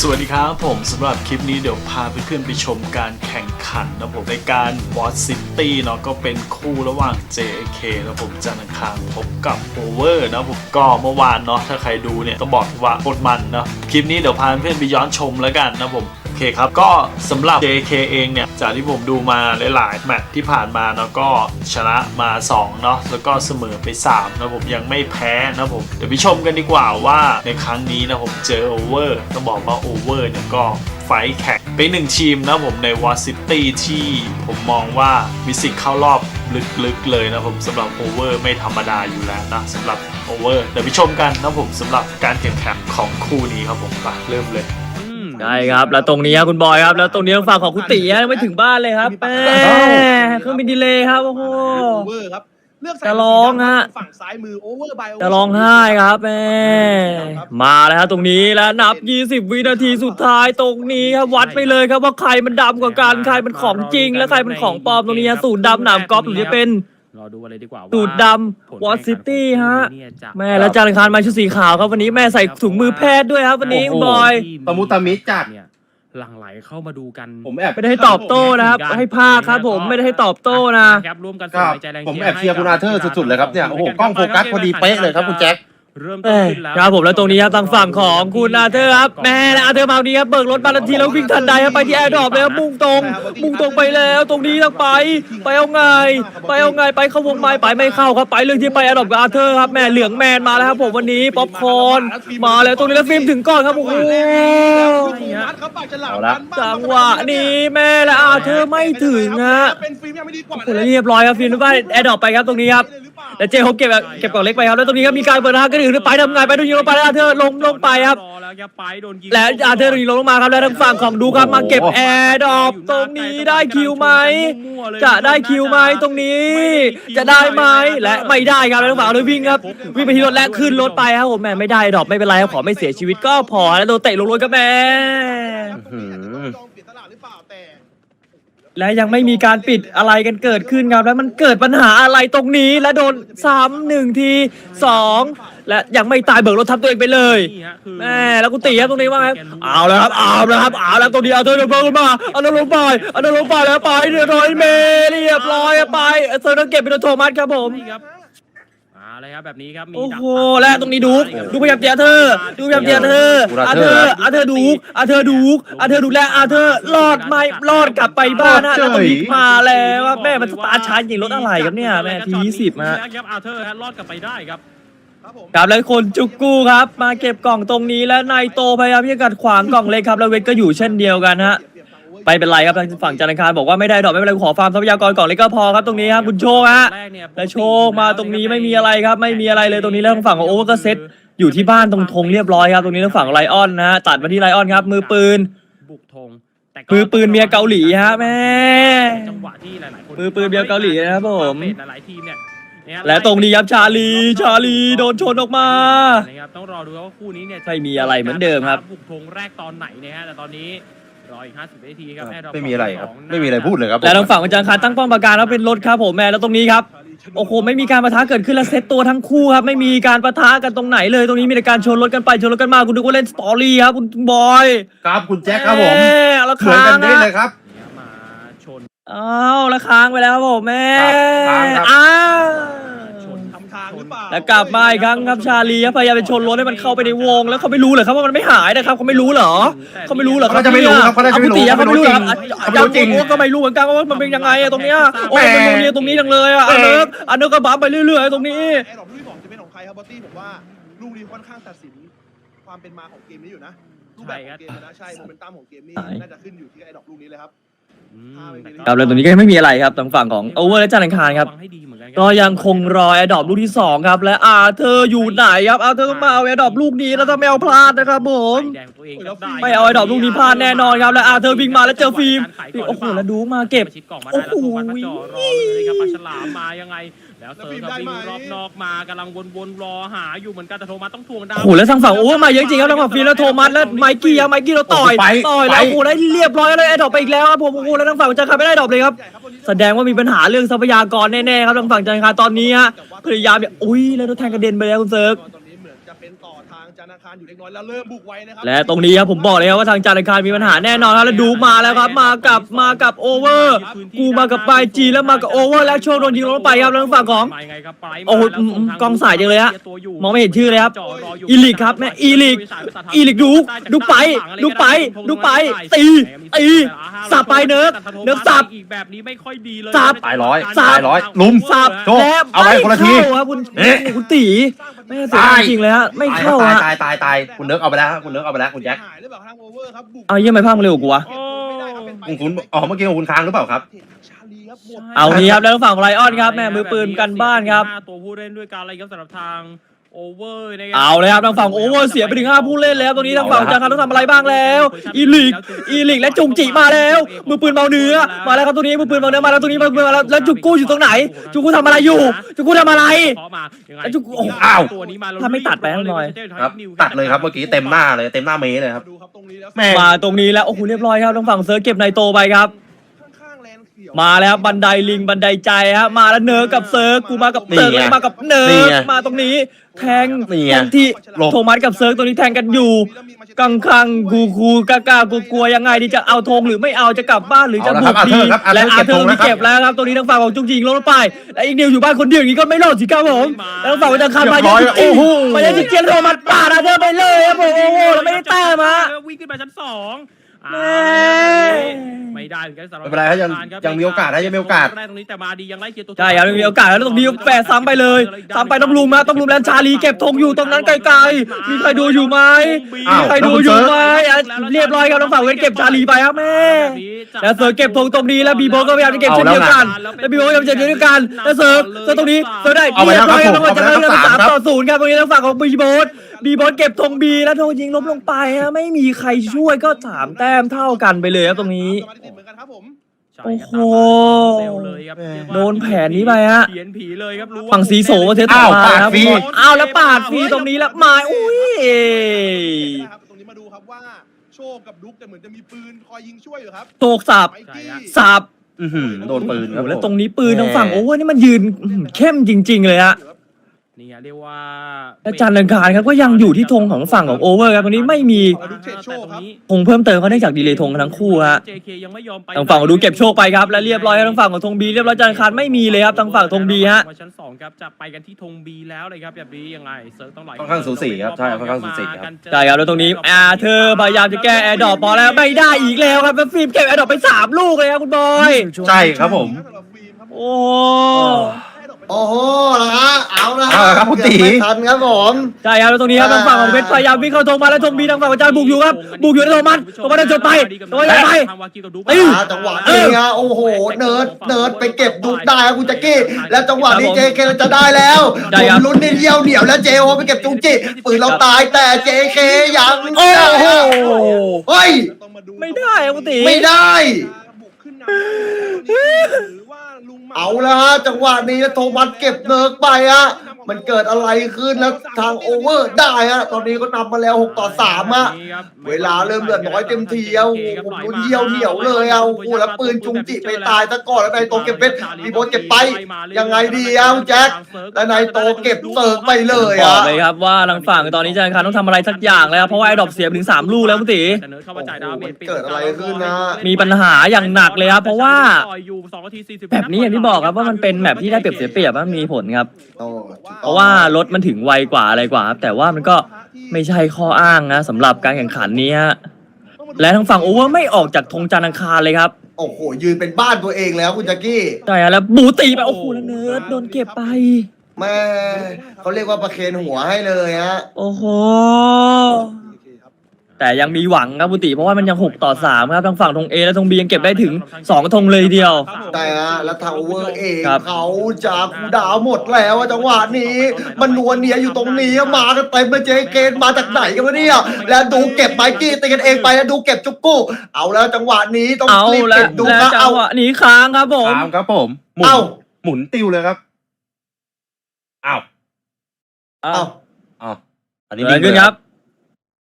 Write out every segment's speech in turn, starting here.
สวัสดีครับผมสำหรับคลิปนี้เดี๋ยวพาเพื่อนๆไปชมการแข่งขันนะผมในการบอสซิตี้เนาะก็เป็นคู่ระหว่าง JK นะผมจันทร์อังคารพบกับ Over นะผมก็เมื่อวานเนาะถ้าใครดูเนี่ยต้องบอกว่าโคตรมันเนาะคลิปนี้เดี๋ยวพาเพื่อนๆไปย้อนชมแล้วกันนะผม เคครับ ก็สำหรับ JK เองเนี่ย จากที่ผมดูมาหลายๆแมตช์ที่ผ่านมาเนาะก็ชนะมา 2 เนาะแล้วก็เสมอไป 3 นะผมยังไม่แพ้นะผม เดี๋ยวไปชมกันดีกว่าว่าในครั้งนี้นะผมเจอโอเวอร์ต้องบอกว่าโอเวอร์เนี่ยก็ไฟแข่งเป็นหนึ่งทีมนะผมในวอซิตี้ที่ผมมองว่ามีสิทธิ์เข้ารอบลึกๆเลยนะผมสำหรับโอเวอร์ไม่ธรรมดาอยู่แล้วนะสำหรับโอเวอร์เดี๋ยวไปชมกันนะผมสำหรับการแข่งขันของคู่นี้ครับผมไปเริ่มเลย ได้ครับ แล้วตรงนี้ครับคุณบอยครับ แล้วตรงนี้ทางฝั่งของคุณตียังไม่ถึงบ้านเลยครับแหมเครื่องบินดีเลยครับโอ้โห โอเวอร์ครับเลือกใส่จะร้องฮะ ฝั่งซ้ายมือโอเวอร์บายจะร้องไห้ครับแหมมาแล้วครับตรงนี้แล้วนับ 20 วินาทีสุดท้ายตรงนี้ครับวัดไปเลยครับว่าใครมันดำกว่ากันใครมันของจริง และใครมันของปลอมตรงนี้ฮะสูตรดำหนามกอล์ฟหรือจะเป็น รอดูอะไรดีกว่าว่าสูตรดผลำวอการแข่งขันซิตี้ฮะเนี่ยจแม่แล้วจานอังคารมาชุดสีขาวครับวันนี้แม่ใส่ถุงมือแพทย์ด้วยครับ วันนี้คุณบอยตะมุตะมิจัด เนี่ยหลั่งไหลเข้ามาดูกัน ผมแอบ ไม่ได้ให้ตอบโต้นะครับ ให้ภาคครับผมไม่ได้ให้ตอบโต้นะ ครับร่วมกันครับส่งใจแรงผมชีแอบเชียร์คุณอาเธอร์สุดๆเลยครับเนี่ยโอ้โหป็นกล้องโฟกัสพอดีเป๊ะเลยครับคุณแจ็ค เริ่มต้เอ้นยขึ้นแล้วครับผมแล้วตรงนี้ครับทางฝั่งของคุณอาเธอร์ครับแม่และอาเธอร์มาตรงนี้ครับเบิกรถมาทันทีแล้ววิ่งทันใดครับไปที่แอร์ดรอปแล้วมุ่งตรง มุ่งตรงไปแล้วตรงนี้ต้องไป ไปเอาไง ไปเอาไงไปเข้าวงไม้ไปไม่เข้าครับไปเรื่องที่ไปแอร์ดรอปกับอาเธอร์ครับแม่เหลืองแมนมาแล้วครับผมวันนี้ป๊อปคอร์นมาแล้วตรงนี้แล้วฟิล์มถึงก่อนครับโอ้โหนัดครับปากฉลามเอาละจังหวะนี้แม่และอาเธอร์ไม่ถึงฮะเป็นฟิล์มยังไม่ดีกว่าโอ้โหแล้วเรียบร้อยครับฟิล์มว่าแอร์ดรอปไปครับตรงนี้ครับ แล้วเจฮบเก็บเก็บกล่องเล็กไปครับแล้วตรงนี้ก็มีการเปิดทางกันอื่นไปทำไงไปดูยิงลงไปแล้วอาเธอร์ลงลงไปครับรอแล้วครับไปโดนยิงและอาเธอร์ยิงลงมาครับแล้วทางฝั่งของดูครับมาเก็บแอร์ดรอปตรงนี้ได้คิวไหม จะได้คิวไหมตรงนี้ จะได้ไหมและไม่ได้ครับแล้วทางฝั่งเลยวิ่งครับวิ่งไปที่รถและขึ้นรถไปครับผมแม่ไม่ได้ดรอปไม่เป็นไรครับขอไม่เสียชีวิตก็พอแล้วโดนเตะลงรถก็แม่ และยังไม่มีการปิดอะไรกันเกิดขึ้นครับแล้วมันเกิดปัญหาอะไรตรงนี้และโดนซ้ำหนึ่งทีสองและยังไม่ตายเบิกรถทับตัวเองไปเลยแม่แล้วกูตีครับตรงนี้ว่าไงเอาแล้วครับเอาแล้วครับเอาแล้วตรงนี้เอาเธอลงมาเอาลงไปเอาลงไปแล้วไปเรียบร้อยเมเรียบร้อยไปเซอร์นักเก็บเป็นโทมัสครับผมครับ เอาเลยครับแบบนี้ครับมีโอ้ดักโหตัดและตรงนี้ดูดูพยายามเตียเธอ ดูพยายามเตียเธออาเธออาเธอดูอาเธอดูอาเธอดูแลอาเธอรอดไหมรอดกลับไปบ้านนะแล้วตรงนี้มาแล้วว่าแม่มันสตาร์ทช้าจริงรถอะไรครับเนี่ยแม่ทีสิบมาฮะครับอาเธอร์ฮะรอดกลับไปได้ครับครับแล้วคนจุกกู้ครับ มาเก็บกล่องตรงนี้และนายโตพยายามที่จะกัดขวางกล่องเล็กครับแล้วเวทก็อยู่เช่นเดียวกันฮะ ไปเป็นไรครับทางฝั่งจันทร์อังคารบอกว่าไม่ได้ดอกไม่เป็นไรขอฟาร์มทรัพยากรกล่องเล็กก็พอครับตรงนี้ครับคุณโชคฮะแรกเนี่ยและโชคมาตรงนี้ไม่มีอะไรครับ ไม่มีอะไรเลยตรงนี้แล้วทางฝั่งของโอเวอร์ก็เซตอยู่ที่บ้านตรงธงเรียบร้อยครับตรงนี้ทางฝั่งไลออนนะฮะตัดมาที่ไลออนครับ มือปืนบุกธงแต่มือปืนเมียเกาหลีฮะแม่จังหวะที่หลายๆคนมือปืนเมียเกาหลีนะครับผมหลายๆทีมเนี่ยเนี่ยและตรงนี้ครับชาลีชาลีโดนชนออกมานะครับต้องรอดูว่าคู่นี้เนี่ยจะไม่มีอะไรเหมือนเดิมครับบุกธงแรกตอนไหนนะฮะแต่ตอนนี้ รออีก50นาทีครับแอร์ดรอปไม่มีอะไรครับสงไม่มีอะไรพูดเลยครับและทางฝั่งของจันทร์อังคารตั้งป้อมปราการแล้วเป็นรถครับผมแม่แล้วตรงนี้ครับโอ้โหไม่มีการประทะเกิดขึ้นแล้วเซตตัวทั้งคู่ครับไม่มีการประทะกันตรงไหนเลยตรงนี้มีแต่การชนรถกันไปชนรถกันมาคุณนึกว่าเล่นสตอรี่ครับคุณบอยครับคุณแจ็คครับผมแม่แล้วเหมือนค้ากังนได้เลยครับเนี่ยมาชนอ้าวแล้วค้างไปแล้วครับผมแม่ครับค้างครับอ้าว แล้วกลับมาอีกครั้งครับชาลีครับพยายามไปชนรถให้มันเข้าไปในวง แล้วเขาไม่รู้เหรอครับว่ามันไม่หายนะครับเขาไม่รู้เหรอเขาไม่รู้เหรอเขาจะไม่รู้ครับเขาจะไม่รู้อเขาไม่รู้เหรอครับเขาไม่รู้จริงยังก็ไม่รู้เหมือนกันว่ามันเป็นยังไงอะตรงเนี้ยโอ้ยแหม่มันโรงเรียนตรงนี้จังเลยอะอันเนิร์กอันเนิร์กก็บัฟไปเรื่อยๆตรงนี้แอร์ดรอปลูกที่สองจะเป็นของใครครับบอตตี้ผมว่าลูกนี้ค่อนข้างตัดสินความเป็นมาของเกมนี้อยู่นะรูปแบบของเกมนะใช่โมเมนตัมของเกมนี้น่าจะขึ้นอยู่ที่แอร์ดรอปลูกนี้เลยครับอืม ครับแล้วตรงนี้ก็ไม่มีอะไรครับทางฝั่งของโอเวอร์และจันทร์อังคารครับฟังให้ดีเหมือนกันก็ยังคงรอแอดดอปลูกที่ 2 ครับ และอาเธอร์อยู่ไหนครับอาเธอร์ต้องมาเอาแอดดอปลูกนี้แล้วถ้าไม่เอาพลาดนะครับผมใส่แดงตัวเองครับด้ไม่เอาไอ้ดอกลูกนี้พลาดแน่นอนครับแล้วอาเธอร์วิ่งมาแล้วเจอฟิล์มโอ้โหแล้วดูมาเก็บประชิดกล่องมาได้แล้วโอ้โทโห มัสมาจ่อรอเลยครับปลาฉลามมายังไงแล้วเซิร์ฟครับวิ่งรอบนอกมากำลังวนๆรอหาอยู่เหมือนกันแต่โทมัสต้องทวงดาวโอ้โหแล้วทางฝั่งโอเวอร์มาเยอะจริงครับทางฝั่งฟิล์มแล้วโทมัสแล้วไมกี้ครับไมกี้เราต่อยไปต่อยแล้วไปโอ้โหแล้วเรียบร้อยแล้วแอดดอปไปอีกแล้วครับผมโอ้โหแล้วทางฝั่งจันทร์อังคารไม่ได้ดอปเลยครับแสดงว่ามีปัญหาเรื่องทรัพยากรแน่ๆครับทางฝั่งจันทร์อังคารตอนนี้ฮะพยายามเนี่ยอุ้ยแล้วรถแทงกระเด็นไปแล้วคุณเซิร์ฟตอนนี้ เหมือนจะเป็นต่อทางจจันทร์อังคารอยู่เล็กน้อยแล้วเริ่มบุกไว้นะครัและตรงนี้ครับผมบอกเลยครับว่าทางจานทร์อังคารมีปัญหาแน่นอนครับแล้วดูมาแล้วครับ มากับมากับโอเวอร์ กูมากับปลายจีแล้วมากับโอเวอร์แล้วโชว์โดนยิงลงไปครับแล้วทางฝั่งของมายังไงครับไปโอ้โหมาแล้วส่ทางกองสายจังเลยฮะตัวอยู่มองไม่เห็นชื่อเลยครับจ่รยู่อีลิกครับแม่อีลิกอีลิกดูดูไปดูไปดูไปตีตีสับไปเนิร์ฟเนิร์ฟสับอีกแบบนี้ไม่ค่อยดีเลยสับตายร้อยสับตายร้อยลุมสับโชคแล้วเอาไปไม่คนละทีเข้าครับคุณเอ๊ะคุณตีไม่เสียดายจริงเลยฮะไม่เข้าตายฮะตายตายตายคุณเนิร์กเอาไปแล้วครับคุณเนิร์กเอาไปแล้วคุณแจ็ค หายหรือเปล่าทางโอเวอร์ครับบุกเอาเยี่ยมไปพังเร็วกว่าไม่ได้ครับเป็นไปคุณคุณอ๋อเมื่อกี้ของคุณค้างหรือเปล่าครับ ชาลีครับหมด เอานี้ครับแล้วทางฝั่งของไลออนครับแม่มือปืนกันบ้านครับห้ตัวผู้เล่นด้วยกันอะไรครับสำหรับทาง โอเวอร์นะครัเอาเลยครับทางฝั่งโอเวอร์เสียไปถึง5ผู้เล่นแล้วตรงนี้ทางฝั่งจางคารต้องทำอะไรบ้างแล้วอีลิกอีลิกและจุงจิมาแล้วมือปืนเมาเนื้อมาแล้วครับตรงนี้มือปืนเมาเนื้อมาแล้วตรงนี้มือปืนมาแล้วแล้วจุกกู้อยู่ตรงไหน จุกกู้ทำอะไรอยู่ จุกกู้ทำอะไรเคาะมายังไงแล้วจุกโอ้โหอ้าวตัวนี้มาถ้าไม่ตัดไปให้หน่อยครับตัดเลยครับเมื่อกี้เต็มหน้าเลยเต็มหน้าเมย์เลยครับดูครับตรงนี้แล้วแม่มาตรงนี้แล้วโอ้โหเรียบร้อยครับทางฝั่งเซิร์ฟเก็บไนโตไปครับข้างๆแลนด์เขียวมาแล้วบันไดลิงบันไดใจฮะมาแล้วเนิร์กกับเซิร์ฟกูมากับเซิร์ฟนี่ไงแล้วมากับเนิร์นี่กไงมาตรงนี้ แทงนี่ไงแทงที่หลบ โทมัสกับเซิร์ฟตัวนี้แทงกันอยู่ กังคังกูกูกากากูกลัวยังไงดีจะเอาธงหรือไม่เอาจะกลับบ้านหรือจะเอาละบุครับกดีอาเธอร์ครับอาเธอร์และอาเธอร์เก็บธงมีแล้วครับเก็บแล้วครับตรงนี้ทางฝั่งของจุงจิงลงไปและอีกนิวอยู่บ้านคนเดียวอย่างนี้ก็ไม่รอดสิครับผมแล้วทางฝั่งของจังคันมาเรียบร้อยโอ้โหโอ้โหมายังจิเกียนโทมัสปาดอาเธอร์ไปเลยครับผมโอ้โหแล้วไม่ได้แต้มฮะ วิ่งขึ้นไปชั้นสอง แม่ไม่ได้เหมือนกันสำหรับไม่เป็นไรครับยังยังมีโอกาสนะยังมีโอกาสแรกตรงนี้แต่มาดียังไล่เกียร์ตัวใช่ครับมีโอกาสแล้วตรงนี้แปะซ้ำไปเลยซ้ำไปต้องลุมนะต้องลุมแล้วชาลีเก็บธงอยู่ตรงนั้นไกลๆมีใครดูอยู่ไหมอ้ามีวใครดูอยู่ไหมอะเรียบร้อยครับทางฝั่งเวทเก็บชาลีไปครับแม่ แล้วเสือเก็บธงตรงนี้แล้วบีโบก็พยายามจะเก็บเช่นเดียวกันแล้วบีโบก็พยายามจะเช่นเดียวกันแล้วเสือเสือตรงนี้เสือได้เอาไปเรียบร้อยครับครับทางฝั่งจะเอาไปได้ครับสามต่อศูนย์ครับตรงนี้ทางฝั่งของบีโบบีโบเก็บธงบีแล้วธงยิงล้มลงไปฮะไม่มีใครช่วยก็สามแต้มเท่ากันไปเลยครับตรงนี้ สมาธิติดเหมือนกันครับผมโอ้โหเร็วเลยครับโดนแผนนี้ไปฮะเขียนผีเลยครับรู้ว่าฝั่งสีโสประเทศต่อมาอ้าวปาดครับฟรีอ้าวแล้วปาดฟรีตรงนี้แล้วมาอุ้ยครับตรงนี้มาดูครับว่าโชคกับดุ๊กแต่เหมือนจะมีปืนคอยยิงช่วยอยู่ครับโตกสับไมกี้สับอื้อหือโดนปืนคโอ้รับโหแล้วผมตรงนี้ปืนทางฝั่งโอเวอร์นี่มันยืนอื้อหือเข้มจริง ๆ เลยฮะ นี่เรียกว่าและจันทร์อังคารครับก็ยังอยู่ที่ธงของฝั่งของโอเวอร์ครับตรงนี้ไม่มีเอาดูเทรดโชว์ครับธงเพิ่มเติมเขาได้จากดีเลย์ธงทั้งคู่ฮะ JK ยังไม่ยอมไปทางฝั่งของดูเก็บโชคไปครับและเรียบร้อยครับทางฝั่งของธงบีเรียบร้อยจันทร์อังคารไม่มีเลยครับทางฝั่งธงบีฮะมาชั้นสองครับจะไปกันที่ธงบีแล้วเลยครับแบบนี้ยังไงเซิร์ฟต้องไหลค่อนข้างสูสีครับใช่ค่อนข้างสูสีครับใช่ครับแล้วตรงนี้อาเธอร์พยายามจะแก้แอร์ดรอปพอแล้วไม่ได้อีกแล้วครับแล้วฟิล์มเก็บแอร์ดรอปไปสามลูกเลยครับคุณบอยใช่ครับผมสำหรับฟิล์มครับผมโอ้ โอ้โหละฮะเอาละเอาละครับคุณตีเกือบไม่ทันครับผม ใช่ครับแล้วตรงนี้ครับทางฝั่งของเพชรพยายามวิ่งเข้าธงมาแล้วธงบีทางฝั่งของจานบุกอยู่ครับบุกอยู่ในโทมัสโทมัสเดินชนไปโทมัสเดินไปตีอ่าจังหวะนี้ฮะโอ้โห เนิร์ดเนิร์ดไปเก็บดุกได้ครับคุณแจ็กกี้ แล้วจังหวะนี้ครับเจผมเคจะได้แล้วได้ผครับมลุ้นนิดเดียวเหนียวแล้วเจโอไปเก็บจุงจิปืนเราตายแต่เจเคยังโอ้โห เฮ้ยต้องมาดูไม่ได้ครับคุณตี ไม่ได้ บุกขึ้นนำหรือว่าลุงหม่ำเอาละฮะจังหวะนี้โทมัสเก็บเนิร์กไปฮะมันเกิดอะไรขึ้นแล้วทางโอเวอร์ได้ฮะตอนนี้ก็นำมาแล้ว 6 ต่อ3ฮะเวลาเริ่มเหลือน้อยเต็มทีเอาโอ้โหผมลุ้นเยี่ยวเหนียวเลยเอาโอ้โหแล้วปืนจุงจิไปตายซะก่อนแล้วนายโตเก็บเพชรมีโบทเก็บไป ยังไงดีเอาแจ็คแล้วนายโตเก็บเสิร์ฟไปเลยบออะกเลยครับว่าทางฝั่งตอนนี้จันทร์อังคารต้องทำอะไรสักอย่างแล้วครับเพราะว่าไอ้ดรอปเสียไปถึงสามลูกแล้วคุณตีแต่เนิร์ดเข้ามาจ่ายดาเมจเกิดอะไรขึ้นนะมีปัญหาอย่างหนักเลยครับเพราะว่าอยู่สองนาทีสี่สิบแบบนี้อย่างที่บอกครับว่ามันเป็นแบบที่ได้เปรียบเสียเปรียบมันมีผลครับ โอ้เพราะว่ารถมันถึงไวกว่าอะไรกว่าครับแต่ว่ามันก็ไม่ใช่ข้ออ้างนะสำหรับการแข่งขันนี้ฮะและทางฝั่งโอเวอร์ไม่ออกจากธงจันทร์อังคารเลยครับโอ้โห ยืนเป็นบ้านตัวเองแล้วคุณแจ็กกี้ใช่ฮะแล้วบูตีไปโอ้โหแล้วเนิร์ดโดนเก็บไป แม่เขาเรียกว่าประเคนหัวให้เลยฮะ โอ้โห แต่ยังมีหวังครับบุติ เพราะว่ามันยัง 6 ต่อ 3 ครับทางฝั่งธง A และธง B ยังเก็บได้ถึง 2ธงเลยทีเดียว แต่ฮะแล้วทางโอเวอร์เองครับ เขาจะคูลดาวน์หมดแล้วอะจังหวะนี้ มันนวลเนียอยู่ตรงนี้มากันเต็มเลยเจเกนมาจากไหนกันวะเนี่ยแล้วดูเก็บไมกี้ตีกันเองไปแล้วดูเก็บจุกกู้เอาแล้วจังหวะนี้ต้องเอารีบแล้วเก็บดูและนะจัเอางหวะนี้ค้างครับผมตามครับผมหมุนเอาหมุนติวเลยครับอ้าวเอาเอาอ้าวอันนี้เกิดอะไรงขึ้นเลยครับ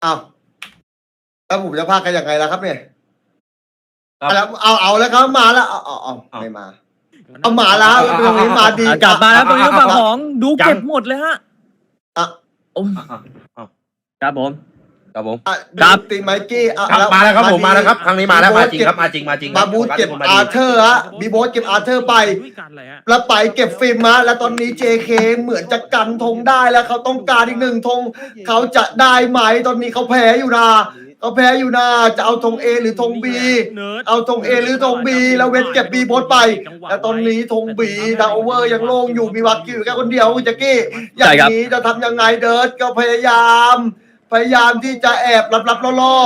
เอา แล้วผมจะพากกันยังไงล่ะครับเนี่ยครับ แล้วเอาเอาแล้วครับมาแล้วเอาเอาเอาเอาไม่มาเอามาแล้วตรงนี้มาดีอะกลับมาแล้วตรงนี้ทางฝั่งของดูเก็บหมดเลยฮะอะ โอ้อะอะอะครับผม ครับผม อะครับดูติงไมกี้อะครับมาแล้วครับผมมาแล้วครับ ครั้งนี้มาแล้วมาจริงบีครับโสมาจริงมาจริงมาบูธเก็บมาอาดีเธอร์ฮะบีโบสเก็บอาเธอร์ไป ด้วยกันเลยฮะ แล้วไปเก็บฟิล์มมาแล้วตอนนี้ JK เหมือนจะกันธงได้แล้วเขาต้องการอีกหนึ่งธงเขาจะได้ไหมตอนนี้เขาแพ้อยู่นะ เขาแพ้อยู่นะจะเอาธง A หรือธง B เอาธง A หรือธง B แล้วเวทเก็บ B โพสต์ไปแล้วตอนนี้ธง B ดาวโอเวอร์ยังโล่งอยู่มีวักกิ้อยู่แค่คนเดียวคุณแจ็กกี้อย่าใช่งครับนี้จะทำยังไงเดิร์ดก็พยายามพยายามที่จะแอบรับรับล่อล่อ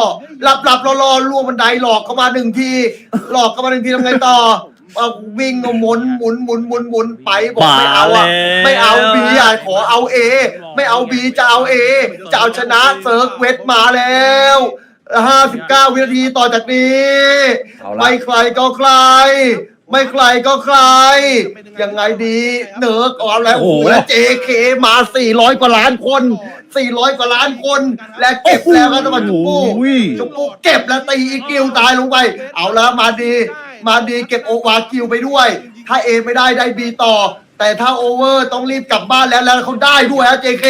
รับรับล่อล่อล่วงบันไดหลอกเข้ามาหนึ่งที หลอกเข้ามาหนึ่งทีทำไงต่อ เอาวิ่งเอาหมุนหมุนหมุนหมุนหมุนไปบอกไม่เอาอะไม่เอาบีอะขอเอาเอไม่เอาบีจะเอาเอจะเอาชนะเซิร์ฟเวทมาแล้วห้าสิบเก้าวินาทีต่อจากนี้เอาละไม่ใครก็ใคร ไม่ใครก็ใคร ยังไงดีเหนือก่อนแล้วโอ้โหแล้ว JK มา 400 กว่าล้านคน 400 กว่าล้านคน และเก็บแล้วครับจังหวัดจุกปูจุกปูเก็บแล้วตีอีกิวตายลงไป เอาแล้วมาดี มาดีเก็บโอวากิวไปด้วย ถ้าเอไม่ได้ได้บีต่อ แต่ถ้าโอเวอร์ต้องรีบกลับบ้านแล้วแล้วเขาได้ด้วยฮะ JK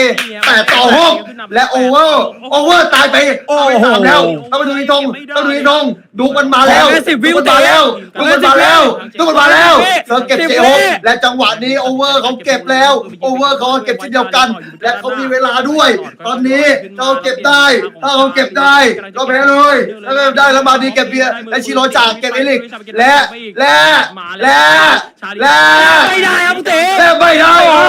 แต่ต่อห้องและโอเวอร์โอเวอร์ตายไปเอาไปสามแล้วต้องไปดูอีทงต้องดูอีทงดูมันมาแล้วแค่10วิดูมันมาแล้วดูมันมาแล้วดูมันมาแล้วเธอเก็บ10เจวิโอและจังหวะนี้โอเวอร์เขาเก็บแล้วโอเวอร์เขาเก็บเช่นเดียวกัน และเขามีเวลาด้วย ตอนนี้ถ้าเขาเก็บได้ ถ้าเขาเก็บได้ก็แพ้เลยถ้าเก็บได้แล้วมาดีเก็บเบียร์และชิโรจากเก็บเอลิกและและและและไม่ได้ครับคุณเต๋และไม่ได้เหรอ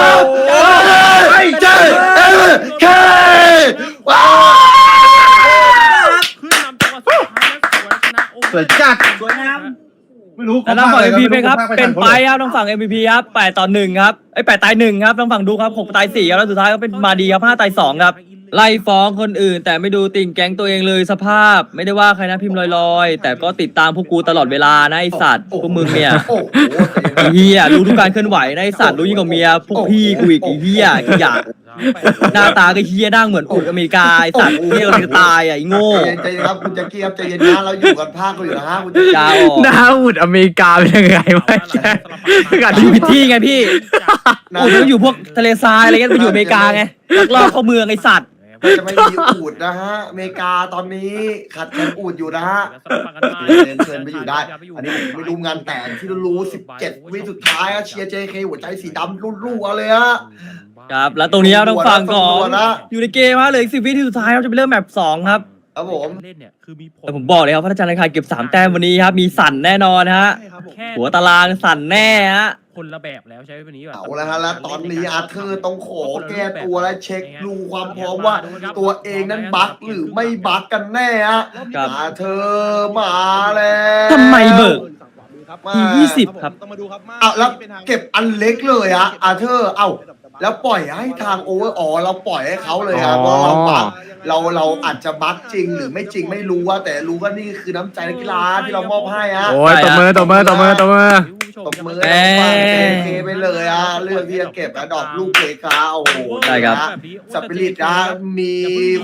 ไม่ใช่เออแค่ว้าวขึ้นนำจังหวะสุดท้ายแล้วสวยชนะโอ้สวยจัดสวยงาม ไม่รู้แล้วทางฝั่งเขา MVP พลาดครับลยเป็นม่รู้ไปครับทางฝั่ง MVP ครับแปดต่อหนึ่งครับ ไอ้ยแปดตายหนึ่งครับทางฝั่งดูครับหกตายสี่ครับแล้วสุดท้ายก็เป็นมาดีครับห้าตายสองครับ ไล่ฟ้องคนอื่น แต่ไม่ดูติ่งแก๊งตัวเองเลยสภาพ ไม่ได้ว่าใครนะพิมพ์ลอยๆ แต่ก็ติดตามพวกกูตลอดเวลานะไอสัตว์พวกมึงเนี่ยโอ้โหไอ้เฮียรู้ทุกการเคลื่อนไหวนะไอสัตว์รู้ยิ่งกว่าเมียพวกพี่กูอีกไอ้เฮียขยะหน้าตาก็เฮียนั่งเหมือนอุดอเมริกาไอสัตว์เฮียกำลังจะตายอะไอ้โง่ใจเย็นใจเย็นครับคุณแจ็คกี้ครับใจเย็นนะเราอยู่กันภาคกันอยู่นะฮะคุณแจ็คกี้ยาวออกหน้าอุดอเมริกาเป็นยังไงวะแกอยู่ผิดที่ไงพี่อูดมันอยู่พวกทะเลทรายอะไรเงี้ยไปอยู่อเมริกาไงลักลอบเข้าเมืองไอสัตว์จะไม่มีอูดนะฮะอเมริกาตอนนี้ขัดกันอูดอยู่นะฮะเชิญเชิญไปอยู่ได้ อันนี้ผมไม่รู้งานแต่ที่รู้ 17 วิสุดท้ายอะเชียร์ JK หัวใจสีดำรุ่นรั่วเลยฮะ ครับ แล้วตรงนี้ครับทางฝั่งของรัวนะอยู่ในเกมฮะเหลืออีกสิบวิที่สุดท้ายครับจะไปเริ่มแมปสองครับ ครับผมเล่นเนี่ยคือมีผลแต่ผมบอกเลยครับพระอาจารย์ราคาเก็บสามแต้มวันนี้ครับ มีสั่นแน่นอนฮะ ใช่ครับผม แค่หัวตารางสั่นแน่ฮะ คนละแบบแล้วใช้วันนี้แบบเอาละฮะแล้วตอนนี้อาร์เธอร์ต้องขอแก้ตัวและเช็คดูความพร้อมว่า ตัวเองนั้นบั๊กหรือไม่บั๊กกันแน่ฮะครับ อาร์เธอร์มาแล้ว ทำไมเบิก มา ทียี่สิบครับ ต้องมาดูครับเอาแล้วเก็บอันเล็กเลยอะอาร์เธอร์เอา แล้วปล่อยให้ทางโอเวอร์อ๋อเราปล่อยให้เขาเลยครับอ๋อว่าเราบักเราเราอาจจะบักจริงหรือไม่จริงไม่รู้ว่า แต่รู้ว่านี่คือน้ำใจนักกีฬาที่เรามอบให้อะโอ้ยตบมือตบมือตบมือตบมือ ตบมือเอ้ให้ยฟังเคไปเลยอะเรื่องที่จะเก็บอะดอกลูกเกกาโอ้โหใช่ครับ นะสปิริตนะมี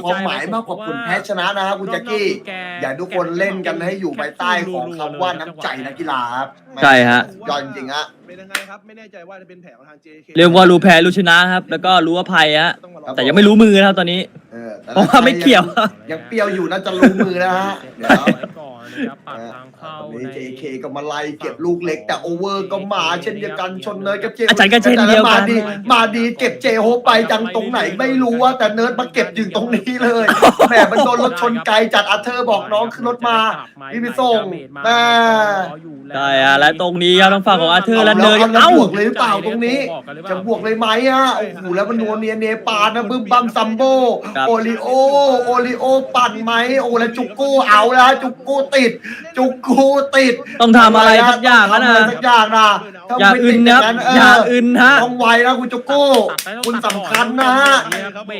ความหมายมากกว่าผลแพ้ชนะนะครับคุณแจ็คกี้ อยากให้ทุกคนเล่นกันให้อยู่ภายใต้ของคำว่าน้ำใจนักกีฬาครับใช่ฮะ ยอดจริงๆฮะ เป็นยังไงครับ ไม่แน่ใจว่าจะเป็นแผนของทาง JK เรียกว่ารู้แพ้รู้ชนะครับ แล้วก็รู้ว่าภัยฮะ ต้องมาครับแต่ยังไม่รู้มือนะครับตอนนี้ เออแต่เพราะว่าไม่เกี่ยว ยังเปรี้ยวอยู่น่าจะรู้มือนะฮะเดี๋ยว ก่อนนะครับปากทางเข้าตอนนี้ JK ก็มาไล่เก็บลูกเล็กแต่โอเวอร์ก็มาเช่นเดียวกันชนเนิร์ดกับเจอาจารย์ก็เช่นเดียวกัน มาดีมาดีเก็บเจโฮไปจังตรงไหนไม่รู้ว่าแต่เนิร์ดมาเก็บอยู่ตรงนี้เลยแหมมันโดนรถชนไกลจัดอาเธอร์บอกน้องขึ้นรถมาพี่ไปส่งแม่ ใช่ฮะและตรงนี้ครับทางฝั่งของอาเธอร์และเนิร์ดแล้วเอ้า บวกเลยหรือเปล่าตรงนี้ จะบวกเลยไหมอะโอ้โหแล้วมันนัวเนียเนปาลนะบึ้มบัมซัมโบครับ โอริโอโอริโอปั่นไหมโอ้แล้วจุกกูเอาแล้วจุกกูติดจุกกูติดต้องทำอะไรสักอย่างต้นะทำอะไรสักอย่างนะถ้อย่าไม่อึตินดนะครับย่างเอย่าอึนฮะ ต้องไวนะคุณจุกกูคุณสำคัญนะฮะ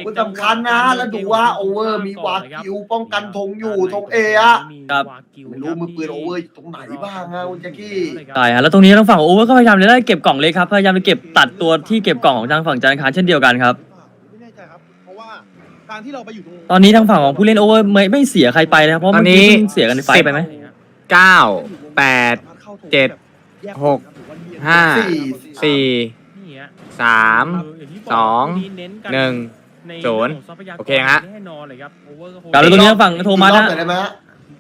คุณสำคัญนะแล้วดูว่าโอเวอร์มีวากิวป้องกันธงอยู่ธงเออะครับ ไม่รู้มือปืนโอเวอร์อยู่ตรงไหนบ้างอะคุณแจ็คกี้ใช่ฮะแล้วตรงนี้ทางฝั่งโอเวอร์ก็พยายามจะได้เก็บกล่องเล็กครับพยายามจะเก็บตัดตัวที่เก็บกล่องของทางฝั่งจันทร์อังคารเช่นเดียวกันครับ การที่เราไปอยู่ตรงตอนนี้ทางฝั่งของผู้เล่นโอเวอร์ไม่ไม่เสียใครไปนะครับเพราะตอเมื่นอนี้กี้เพิ่งเสียกันในไฟล์ไปไหมเก้าแปด เจ็ดหก ห้าสี่สี่สาม สอง หนึ่งในโจรเรื่องของทรัพยากรโอเคฮะ แน่นอนเลยครับโอเวอร์ก็คงครับแล้วตรงนี้ทางฝั่งโทมัสอีกรอบฮะหน่อยได้ไหมฮะ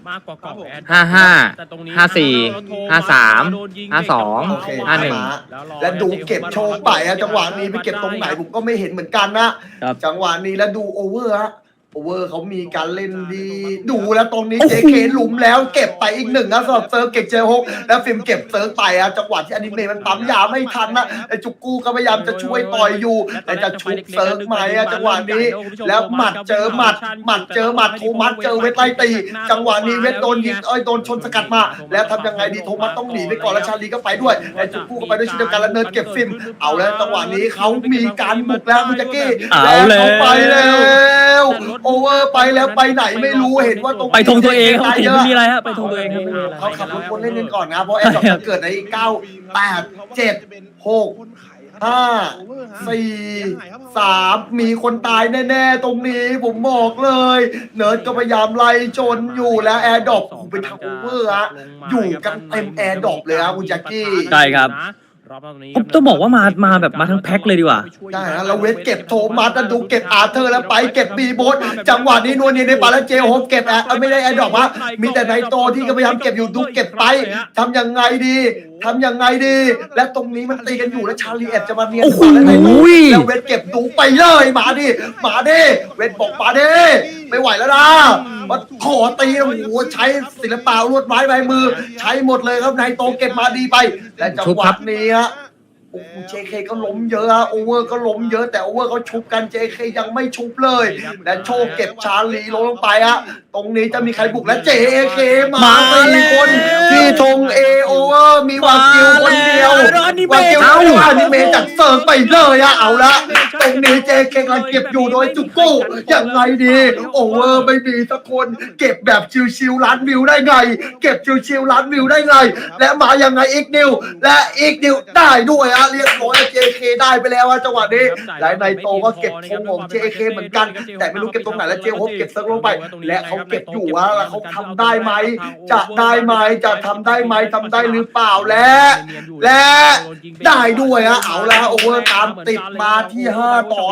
มากกว่ากล่องแอดห้าห้าแต่ตรงนี้ห้าสี่แล้วโทห้าสามโดนยิงห้าสองโอเคห้าหนึ่งแล้วรอและดูเก็บโชว์ไปอะจังหวะนี้ไปเก็บตรงไหนผมก็ไม่เห็นเหมือนกันนะครับ จังหวะนี้แล้วดูโอเวอร์ฮะ โอเวอร์เขามีการเล่นดีดูแล้วตรงนี้เจเคหลุมแล้วเก็บไปอีกหนึ่งนะสำหรับเซิร์ฟเก็บเจฮกแล้วฟิล์มเก็บเซิร์ฟไปอะจังหวะที่อนิเมะมันปั๊มยาไม่ทันนะไอจุกกูก็พยายามจะช่วยต่อยอยู่ แต่จะชุบเซิร์ฟไหมอะจังหวะนี้ แล้วหมัดเจอหมัดหมัดเจอหมัดโทมัสเจอเวทไล่ตี จังหวะนี้เวทโดนยิงเอ้ยโดนชนสกัดมา แล้วทำยังไงดีโทมัสต้องหนีไปก่อนแล้วชาลีก็ไปด้วยแต่จุกกูก็ไปด้วยเช่นเดียวกันแล้วเนิร์ดเก็บฟิล์มเอาแล้วจังหวะนี้เขามีการบุกแล้วคุณแจ็คกี้เอาแล้วเขาไปแล้วโอเวอร์ไปแล้วไปไหนไม่รู้เห็นว่าตรงไปทงตัวเองครับได้ตีเยไม่อะมีอะไรฮะไปทงตัวเองครับไม่มีอะไรเขาขับรถวนเล่นๆก่อนนะเพราะแอร์ดรอปจะเกิดในเก้าแปดเจ็ดหกห้าสี่สามมีคนตายแน่ๆ ตรงนี้ผมบอกเลย เนิร์ดก็พยายามไล่จนอยู่แล้วแอร์ดรอปเป็นทางโอเวอร์ฮะอยู่กันเต็มแอร์ดรอปเลยครับคุณแจ็คกี้ใช่ครับ ผมต้องบอกว่ามามาแบบมาทั้งแพ็คเลยดีกว่าได้ฮะเราเวทเก็บโทมัสแล้วดูเก็บอาร์เธอร์แล้วไปเก็บบีโบสจังหวะนี้นวลเนียในปาแล้วเจโฮปเก็บแอร์เอ้ยไม่ได้แอร์ดรอปฮะมีแต่ไนโตที่ก็พยายามเก็บอยู่ดูเก็บไปทำยังไงดีทำยังไงดี และตรงนี้มันตีกันอยู่แล้วชาลีแอบจะมาเนียนโอ้โหแล้วไนโต้แล้วเวทเก็บดูไปเลยมาดิมาดิเวทบอกมาดิ ไม่ไหวแล้วนะมาขอตีโอ้โหใช้ศิลปะลวดไม้ใบมือ ใช้หมดเลยครับไนโตเก็บมาดีไปและจังหวะนี้ฮะ โอ้โห JK ก็ล้มเยอะอะโอเวอร์ก็ล้มเยอะแต่โอเวอร์เขาชุบกัน JK ยังไม่ชุบเลยและโชคเก็บชาลีลงลงไปอะตรงนี้จะมีใครบุกและ JK มามาสี่คนแล้วที่ธงเอโอเวอร์มีวากิวคนเดียวมาแล้วอนิเมะวากิวเอ้าอนิเมะจัดเสิร์ฟไปเลยอะเอาละตรงนี้ JK กำลังเก็บอยู่โดยจุกกู้ยังไงดีโอเวอร์ไม่มีสักคนเก็บแบบชิวๆล้านวิวได้ไง เก็บชิวๆล้านวิวได้ไง และมายังไงอีกนิวและอีกนิวได้ด้วยฮะเรียบร้อย JK ได้ไปแล้วฮะจังหวะนี้และในโตก็เก็บธงของ JK เหมือนกัน แต่ไม่รู้เก็บตรงไหนแล้วเจโฮปเก็บเซิร์ฟลงไป และเขาเก็บอยู่ว่าแล้วเขาทำได้ไหมจะได้ไหมจะทำได้ไหมทำได้หรือเปล่าและ และได้ด้วยฮะเอาละโอเวอร์ตามติดมาที่ 5 ต่อ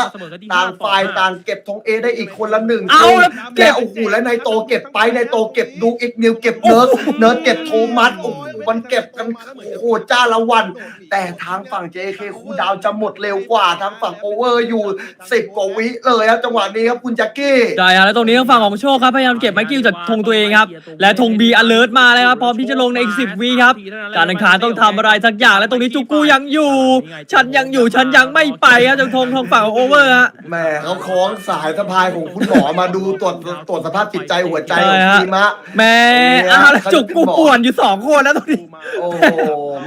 5ต่างฝ่ายต่างเก็บธงเอได้อีกคนละหนึ่งเอาธงแล้วเก็และบโอ้โหและในโตเก็บไปในโตเก็บดูอีกนิวเก็บเนิร์ดเนิร์ดเก็บโทมัสโอ้โห มันเก็บกันโอ้โหจ้าละวัน แต่ทางฝั่ง JK คูลดาวน์จะหมดเร็วกว่าทางฝั่งโอเวอร์อยู่10กว่าวิเลยครับจังหวะนี้ครับคุณแจ็คกี้ใช่ครับแล้วตรงนี้ทางฝั่งของโชคครับพยายามเก็บไมค์กิ้วจากธงตัวเองครับและธงบีอเลิร์ตมาแล้วครับพร้อมที่จะลงในอีกสิบวิครับการแข่งขันต้องทำอะไรสักอย่างและตรงนี้จุกกูยังอยู่ฉันยังอยู่ฉันยังไม่ไปครับจากธงทางฝั่งของโอเวอร์ฮะแหม่เขาคล้องสายสะพายของคุณหมอมาดูตรวจตรวจสภาพจิตใจหัวใจของใช่ฮะทีมฮะแม่อ้าวแล้วจุกกูป่วนอยู่สองคนแล้วตรงนี้โอ้โห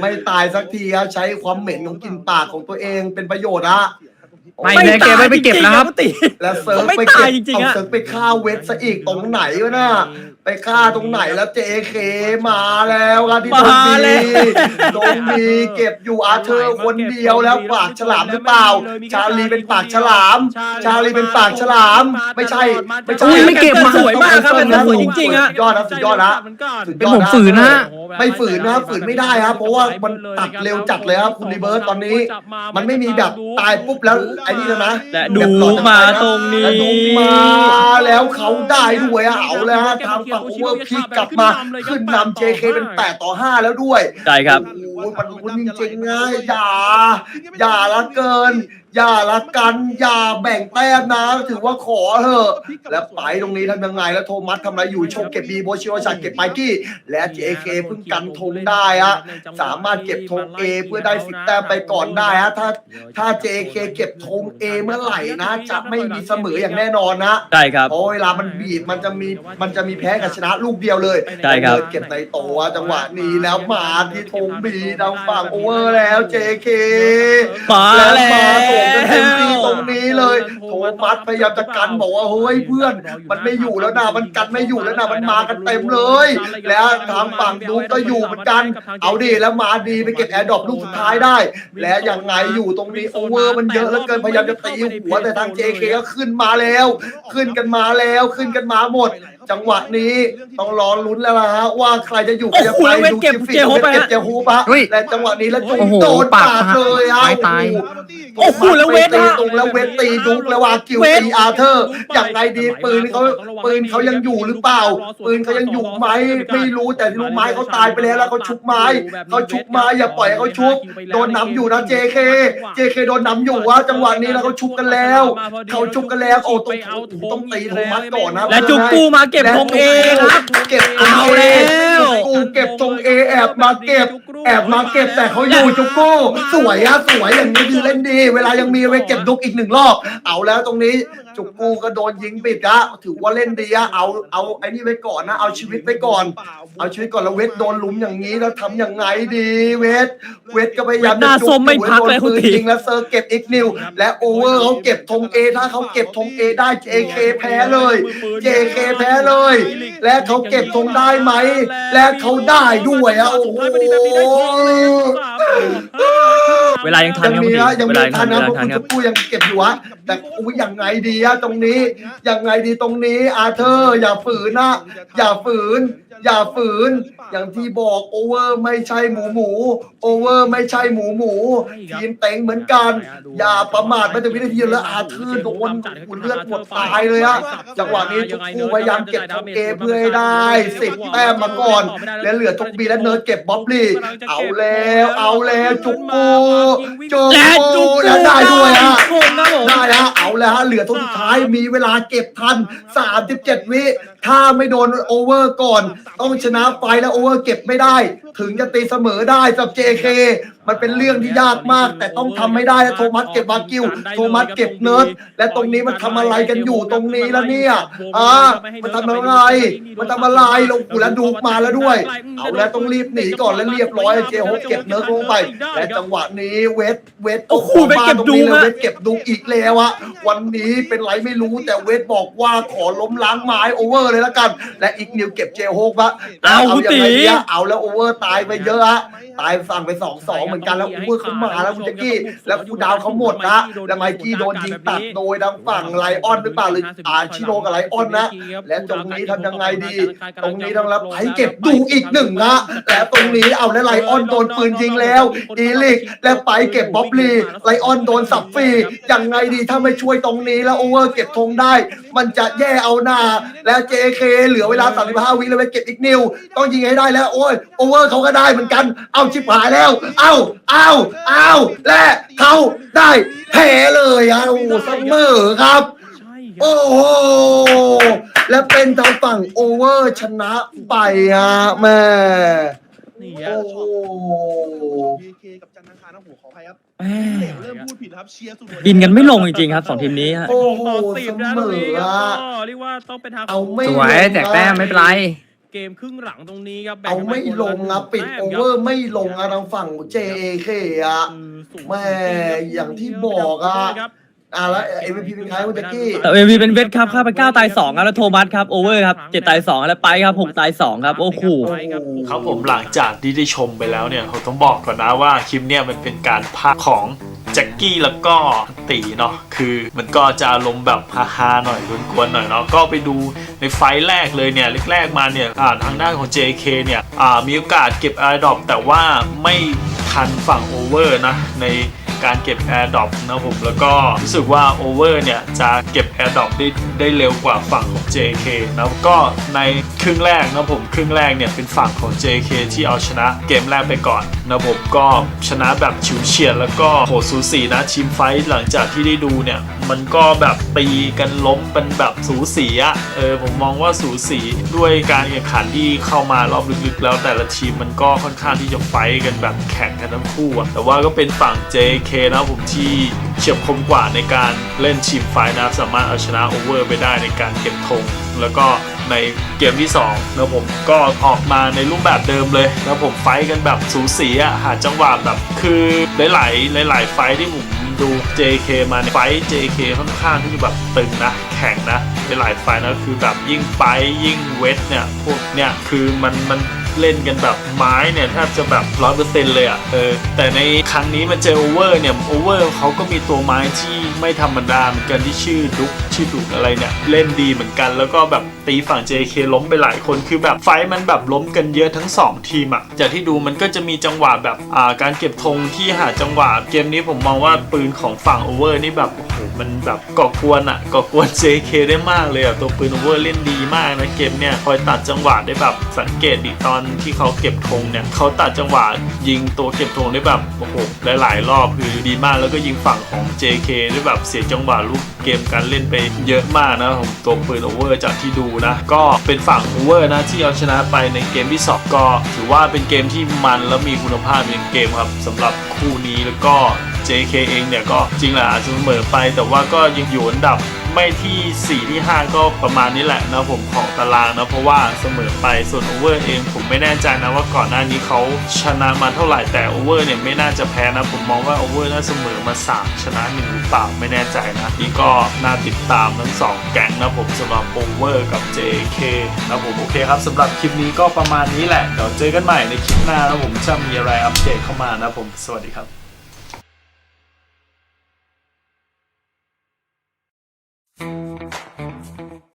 ไม่ตายสักทีครับใช้ความเหม็นของกลิ่นปากของตัวเองเป็นประโยชน์ฮะไม่เลยเก็บไว้ไปเก็บนะครับจริงๆแล้วเซิร์ฟไม่ไปเก็บตายจริงๆเอาอะ เซิร์ฟไปฆ่าเวทซะอีกตรงไหนวะน่ะ ไปฆ่าตรงไหนแล้วเจเคมาแล้วครับที่โดนมาแล้มีวโดนมีเก็บอยู่อาเธอร์คนเดียวแล้วปากฉลามหรือเปล่า ชาลีเป็นปากฉลาม ชาลีเป็นปากฉลามไม่ใช่ไม่ใช่อุ้ยไม่เก็บมาสวยมากครับเป็นสวยจริงๆอะ สุดยอดนะสุดยอดนะ สุดยเป็นอผดมนะฝืนนะ ไม่ฝืนนะครับฝืนไม่ได้ครับเพราะว่ามันตัดเร็วจัดเลยครับคุณรีเบิร์ตตอนนี้ มันไม่มีแบบตายปุ๊บแล้วไอ้นี่แล้วนะและดูมาตรงนี้ และดูมาแล้วเขาได้ด้วยอะเอาแล้วฮะทางฝั่งโอเวอร์พีกลับมาขึ้นนำ JK เป็น8ต่อ5แล้วด้วยใช่ครับ โอ้โหมันลุ้นจริงๆนะอย่า อย่าละเกิน อย่าละกันอย่าแบ่งแต้มนะถือว่าขอเถอะแล้วไปตรงนี้ทำยังไงแล้วโทมัสทำอะไรอยู่โชคเก็บบีโบชิโอชาเก็บไมกี้ และ JK เพิ่งกันธงได้ฮะสามารถเก็บธง A เพื่อได้สิบแต้มไปก่อนได้ฮะถ้าถ้า JK เก็บธง A เมื่อไหร่นะ จะไม่มีเสมออย่างแน่นอนนะใช่ครับเพราะเวลามันบีบมันจะมีมันจะมีแพ้กับชนะลูกเดียวเลยใช่ครับเก็บในโตวจังหวะนี้แล้วมาที่ธงบีทางฝั่งโอเวอร์แล้ว JK มาแล้วแล้วมีตรงนี้เลยโทมัสพยายามจะกันบอกว่าเฮ้ยเพื่อน มันไม่อยู่แล้วนะมันกันไม่อยู่แล้วนะมันมากันเต็มเลย แล้วทางฝั่งดูก็อยู่เหมือนกัน เอาดิแล้วมาดีไปเก็บแอร์ดรอปลูกสุดท้ายได้ และยังไงอยู่ตรงนี้โอเวอร์มันเยอะแล้วเกินพยายามจะตีหัวแต่ทาง JK ก็ขึ้นมาแล้ว ขึ้นกันมาแล้วขึ้นกันมาหมด จังหวะนี้ต้องรอลุ้นแล้วล่ะฮะว่าใครจะอยู่ใครจะไปโอ้โหเวทดูเก็บคิฟฟี่เจโฮปไปเก็บฮะเจฮูปะเฮ้ยและจังหวะนี้แล้วโอ้โหโดนปาปากดเลยอะตายตายโอ้โหโอ้โหแล้วเวทตีฮะตรงแล้วเวทตีดุกแล้วระหว่างกิวตีอาร์เธอร์อย่างไรดีปืนเขาปืนเขายังอยู่หรือเปล่า ปืนเขายังอยู่ไหมไม่รู้แต่รู้ไม้เขาตายไปแล้วแล้วเขาชุบไม้เขาชุบไม้อย่าปล่อยให้เขาชุบโดนนำอยู่นะ JK JK โดนนำอยู่วะจังหวะนี้แล้วเขาชุบกันแล้วเขาชุบกันแล้วโอ้ต้องต้องตีโทมัสก่อนนะและจุกกูมาเก็บธงเอครับเก็บธงเอาแล้วกูเก็บธงเอแอบมาเก็บแอบมาเก็บแต่เขาอยู่จุกกูสวยอะสวยอย่างนี้คือเล่นดี เวลายังมีไว้เก็บดุกอีกหนึ่งรอบเอาแล้วตรงนี้จุกกูก็โดนยิงปิดอะถือว่าเล่นดีอะเอาเอาไอ้นี่ไว้ก่อนนะ เอาชีวิตไว้ก่อน เอาชีวิตก่อนแล้วเวทโดนลุมอย่างนี้แล้วทำยังไงดีเวทเวทก็พยายามหน้าส้มไม่พักเลยโดนคุณปืนตียิงแล้วเซอร์เก็บอีกนิว และโอเวอร์เขาเก็บธงเอถ้าเขาเก็บธงเอได้ JK แพ้เลย JK แพ้เลย และเขาเก็บธงได้ไหม และเขาได้ด้วยอะโอ้โหเวลายังทันยังครับมีคุณนะตียังเวมีลายังทัทันนนะเวเพลาราะยังทันครับคุณกูยังเก็บอยู่อะ แต่อุ้ยยังไงดีอะตรงนี้ยังไงดีตรงนี้อาเธอร์ อย่าฝืนนะอย่าฝืน อย่าฝืน อย่างที่บอกโอเวอร์ไม่ใช่หมูหมูโอเวอร์ไม่ใช่หมูหมูทีมเต็งเหมือนกัน อย่าประมาทไม่แต่วินาทีแล้วอาเธอร์โดนคุณเลือดหมดตายเลยอะจังหวะนี้ทุกคู่พยายามเก็บทงเอเพื่อให้ได้สิบแต้มมาก่อน และเหลือทุกบีและเนิร์ดเก็บบ๊อบลี่ เอาแล้วเอาแล้วจุกกูจุกและจุกูกกูแล้วได้ด้วยฮะธงครับผมได้ฮะเอาแล้วฮะเหลือทุกสุดท้ายมีเวลาเก็บทัน37 วิ ถ้าไม่โดนโอเวอร์ก่อน ต้องชนะไฟแล้วโอเวอร์เก็บไม่ได้ ถึงจะตีเสมอได้สำหรับ JK มันเป็นเรื่องที่ยากมาก แต่ต้องทำไม่ได้และโทมัสเก็บบากิวโทมัสเก็บเนิร์ดและตรงนี้มันทำอะไรกันอยู่ตรงนี้แล้วเนี่ยอ่ามันทำอะไร มันทำอะไรลงกูแล้วดูมาแล้วด้วย เอาแล้วต้องรีบหนีก่อนแล้วเรียบร้อยเจโฮเก็บเนิร์ดลงไป และจังหวะนี้เวทเวทโอ้โหไปเก็บตรงนี้ดูเลยฮะเวทเก็บดูอีกแล้วอะวันนี้เป็นไรไม่รู้แต่เวทบอกว่าขอล้มล้างไม้โอเวอร์เลยละกัน และอีกนิวเก็บเจโฮกปะเอาคุณยังไงตีดีอะเอาแล้วโอเวอร์ตายไปเยอะอะตายสั่งไปสองสองเหมือนกันแล้วโอเวอร์เขามาแล้วคุณแจ็กกี้แล้วคูลดาวน์เขาหมดนะแล้วไมกี้โดนยิงตัดโดยทางฝั่งไลออนหรือเปล่าหรืออาชิโร่กับไลออนนะและตรงนี้ทำยังไงดี ตรงนี้ต้องรับให้เก็บดูอีกหนึ่งนะและตรงนี้เอาและไลออนโดนปืนยิงแล้วอีลิกและไปเก็บบ๊อบลีไลออนโดนสับฟรียังไงดีถ้าไม่ช่วยตรงนี้แล้วโอเวอร์เก็บธงได้ มันจะแย่เอาหน้าแล้ว JK เหลือเวลา 35 วิแล้วไปเก็บอีกนิว ต้องยิงให้ได้แล้วโอ้ยโอเวอร์เขาก็ได้เหมือนกัน เอาชิบหายแล้ว เอาเอาเอาและเขาได้แพ้เลยอะโอ้โหเสมอครับ โอ้โหและเป็นทางฝั่งโอเวอร์ชนะไปฮะแม่นี่โอ้ฮะโห BK กับจันทร์อังคารนะผมขออภัยครับแม่เริ่มพูดผิดครับเชียร์สุดหัวใจกินกันไม่ลงจริงๆครับสองทีมนี้ฮะ โอ้โหต่อสิบนะเสตมรงอนี้ครับอะก็เรียกว่าต้องเป็นทาง เอาไม่สวยแจกแต้มไม่เป็นไร เกมครึ่งหลังตรงนี้ครับแบ่งเอากันปไม่ลงอะปิดแต้โอมคเวบอร์ไม่ลงอะทางฝั่ง JK อะคือสูงแม่อย่างที่บอกอะครับอะแล้วเอ็มพีเป็นใครคุณแจ็กกี้แต่เอวีเป็นเวทครับฆ่าไปเก้าตายสองครับแล้วโทมัสครับโอเวอร์ครับเจ็ดตายสองแล้วไปครับหกตายสองครับโอ้โห ครับผมหลังจากที่ได้ชมไปแล้วเนี่ยผมต้องบอกก่อนนะว่าคลิปเนี่ยมันเป็นการพากย์ของ แจ็คกี้แล้วก็ตีเนาะคือมันก็จะลมแบบฮาๆหน่อยกวนๆหน่อยเนาะก็ไปดูในไฟแรกเลยเนี่ยแรกๆมาเนี่ยทางด้านของ JK เนี่ยมีโอกาสเก็บ Air d r o p แต่ว่าไม่ทันฝั่งโอเวอร์นะในการเก็บ Air d r o p นะผมแล้วก็รู้สึกว่าโอเวอร์เนี่ยจะเก็บ Air d r o p ได้ได้เร็วกว่าฝั่งของ JK นะก็ในครึ่งแรกนะผมครึ่งแรกเนี่ยเป็นฝั่งของ JK ที่เอาชนะเกมแรกไปก่อนนะผมก็ชนะแบบฉิวเฉียดแล้วก็โหสูสีนะทีมไฟท์หลังจากที่ได้ดูเนี่ยมันก็แบบตีกันล้มเป็นแบบสูสีอะเออผมมองว่าสูสีด้วยการแข่งขันที่เข้ามารอบลึกๆ แล้วแต่ละทีมมันก็ค่อนข้างที่จะไฟท์กันแบบแข่งกันทั้งคู่อะแต่ว่าก็เป็นฝั่ง JK นะผมที่เฉียบคมกว่าในการเล่นทีมไฟนะสามารถเอาชนะโอเวอร์ไปได้ในการเก็บธงแล้วก็ในเกมที่2นะผมก็ออกมาในรูปแบบเดิมเลยแล้วผมไฟกันแบบสูสีอะหาจังหวะแบบคือหลายๆหลาย ๆ ไฟที่ผมดู JK มาเนี่ยไฟ JK ค่อนข้างที่จะแบบตึงนะ แข่งนะหลายๆไฟนะคือแบบยิ่งไปยิ่งเวทเนี่ยพวกเนี่ยคือมันมัน เล่นกันแบบไม้เนี่ยแทบจะแบบร้อยเปอร์เซ็นต์เลยอะเออแต่ในครั้งนี้มาเจอโอเวอร์เนี่ยโอเวอร์เขาก็มีตัวไม้ที่ไม่ธรรมดาเหมือนกันที่ชื่อดุกชื่อดุกอะไรเนี่ยเล่นดีเหมือนกันแล้วก็แบบ ตีฝั่ง JK ล้มไปหลายคนคือแบบไฟมันแบบล้มกันเยอะทั้งสองทีมอะจากที่ดูมันก็จะมีจังหวะแบบอ่าการเก็บธงที่หาจังหวะเกมนี้ผมมองว่าปืนของฝั่งโอเวอร์นี่แบบโอ้โหมันแบบก่อกวนอะก่อกวน JK ได้มากเลยอะตัวปืนโอเวอร์เล่นดีมากนะเกมเนี่ยคอยตัดจังหวะได้แบบสังเกตดิตอนที่เขาเก็บธงเนี่ยเขาตัดจังหวะยิงตัวเก็บธงได้แบบโอ้โหหลายๆ รอบคือดีมากแล้วก็ยิงฝั่งของ JK ได้แบบเสียจังหวะลูกเกมการเล่นไปเยอะมากนะผมตัวปืนโอเวอร์จากที่ดูนะ ก็เป็นฝั่งฮูเวอร์นะที่เอาชนะไปในเกมที่สองก็ถือว่าเป็นเกมที่มันและมีคุณภาพในเกมครับสำหรับคู่นี้แล้วก็ JK เองเนี่ยก็จริงแหละอาจจะเสมอไปแต่ว่าก็ยังอยู่อันดับไม่ที่ 4 ที่ 5 ก็ประมาณนี้แหละนะผมของตารางนะเพราะว่าเสมอไปส่วนโอเวอร์เองผมไม่แน่ใจนะว่าก่อนหน้านี้เขาชนะมาเท่าไหร่แต่โอเวอร์เนี่ยไม่น่าจะแพ้นะ ผมมองว่าโอเวอร์น่าเสมอมา 3 ชนะ1หรือเปล่าไม่แน่ใจนะนี่ก็น่าติดตามทั้ง 2 แก๊งนะผมสำหรับโอเวอร์กับ JK นะผมโอเคครับสำหรับคลิปนี้ก็ประมาณนี้แหละเดี๋ยวเจอกันใหม่ในคลิปหน้านะผมจะมีอะไรอัปเดตเข้ามานะผมสวัสดีครับ